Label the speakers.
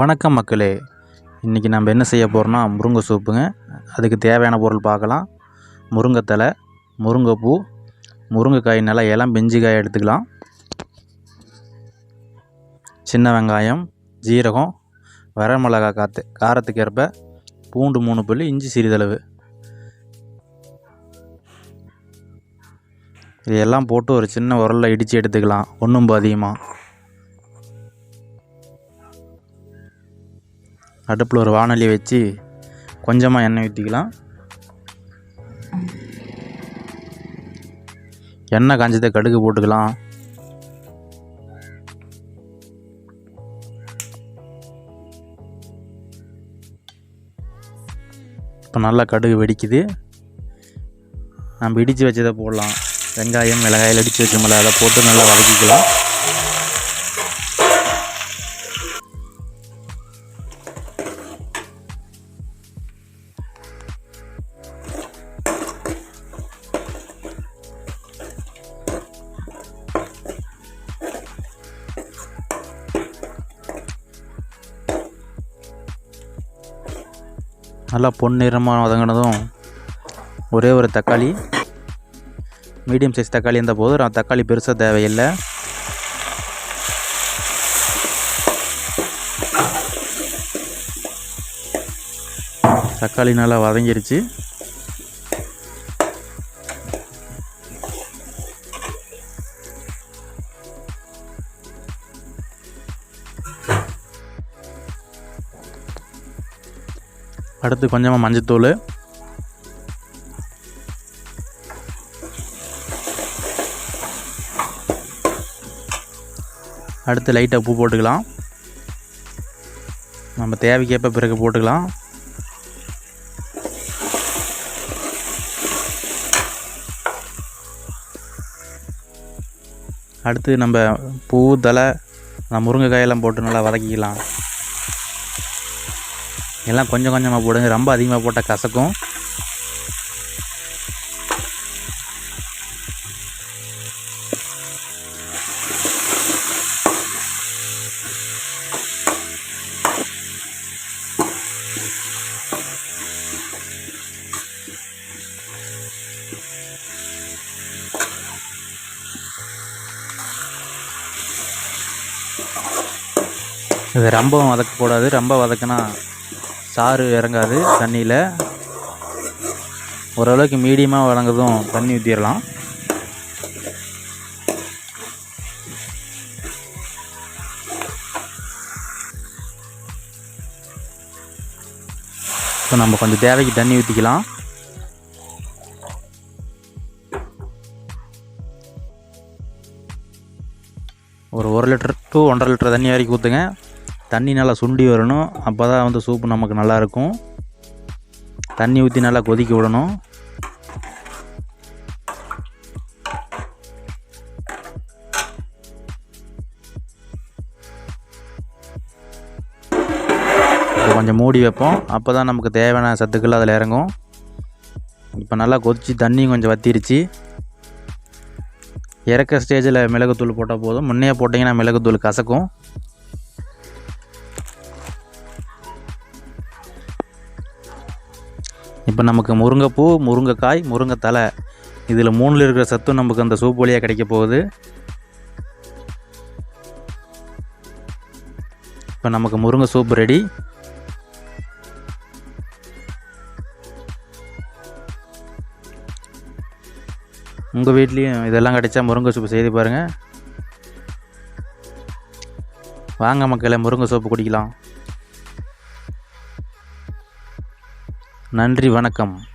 Speaker 1: வணக்கம் மக்களே. இன்றைக்கி நம்ம என்ன செய்ய போகிறோம்னா முருங்கை சூப்புங்க. அதுக்கு தேவையான பொருள் பார்க்கலாம். முருங்கைத்தலை முருங்கைப்பூ முருங்கைக்காய் நல்லா இளம் பெஞ்சு காய் எடுத்துக்கலாம். சின்ன வெங்காயம் ஜீரகம் வரமிளகா காற்று காரத்துக்கு ஏற்ப பூண்டு மூணு புள்ளி இஞ்சி சிறிதளவு. இதையெல்லாம் போட்டு ஒரு சின்ன உரலில் இடித்து எடுத்துக்கலாம். ஒன்றும் அதிகமாக அடுப்பில் ஒரு வானொலி வச்சு கொஞ்சமாக எண்ணெய் ஊற்றிக்கலாம். எண்ணெய் காஞ்சதை கடுகு போட்டுக்கலாம். இப்போ நல்லா கடுகு வெடிக்குது. நம்ம இடித்து வச்சதை போடலாம். வெங்காயம் மிளகாயில் இடித்து வச்சோம்ல அதை போட்டு நல்லா வதக்கிக்கலாம். நல்லா பொன்னிறமாக வதங்கினதும் ஒரே ஒரு தக்காளி. மீடியம் சைஸ் தக்காளி இருந்த போதும். தக்காளி பெருசாக தேவையில்லை. தக்காளி நல்லா வதங்கிருச்சு. அடுத்து கொஞ்சமாக மஞ்சத்தூள். அடுத்து லைட்டாக உப்பு போட்டுக்கலாம். நம்ம தேவைக்கேற்ப பிறகு போட்டுக்கலாம். அடுத்து நம்ம பூ தலை முருங்கைக்காயெல்லாம் போட்டு நல்லா வதக்கிக்கலாம். எல்லாம் கொஞ்சம் கொஞ்சமாக போடுங்க. ரொம்ப அதிகமாக போட்டால் கசக்கும். இது ரொம்ப வதக்கக்கூடாது. ரொம்ப வதக்கினா சாறு இறங்காது தண்ணியில். ஓரளவுக்கு மீடியமாக வதங்கதும் தண்ணி ஊற்றிடலாம் இப்போ நம்ம கொஞ்சம் தேவைக்கு தண்ணி ஊற்றிக்கலாம் ஒரு ஒரு லிட்டர் டூ ஒன்றரை லிட்டர் தண்ணி வரைக்கும் ஊற்றுங்க தண்ணி நல்லா சுண்டி வரணும். அப்போ தான் வந்து சூப்பு நமக்கு நல்லாயிருக்கும். தண்ணி ஊற்றி நல்லா கொதிக்க விடணும். கொஞ்சம் மூடி வைப்போம். அப்போ தான் நமக்கு தேவையான சத்துக்கள் அதில் இறங்கும். இப்போ நல்லா கொதித்து தண்ணியும் கொஞ்சம் வத்திருச்சு. இறக்க ஸ்டேஜில் மிளகுத்தூள் போட்டால் போதும். முன்னே போட்டிங்கன்னா மிளகுத்தூள் கசக்கும். இப்போ நமக்கு முருங்கைப்பூ முருங்கைக்காய் முருங்கைத்தலை இதில் மூணில் இருக்கிற சத்தும் நமக்கு அந்த சூப் வழியாக கிடைக்க போகுது. இப்போ நமக்கு முருங்கை சூப் ரெடி உங்கள் வீட்லேயும் இதெல்லாம் கிடைச்சா முருங்கை சூப்பு செய்து பாருங்கள் வாங்க மக்களை முருங்கை சூப்பு குடிக்கலாம். நன்றி வணக்கம்.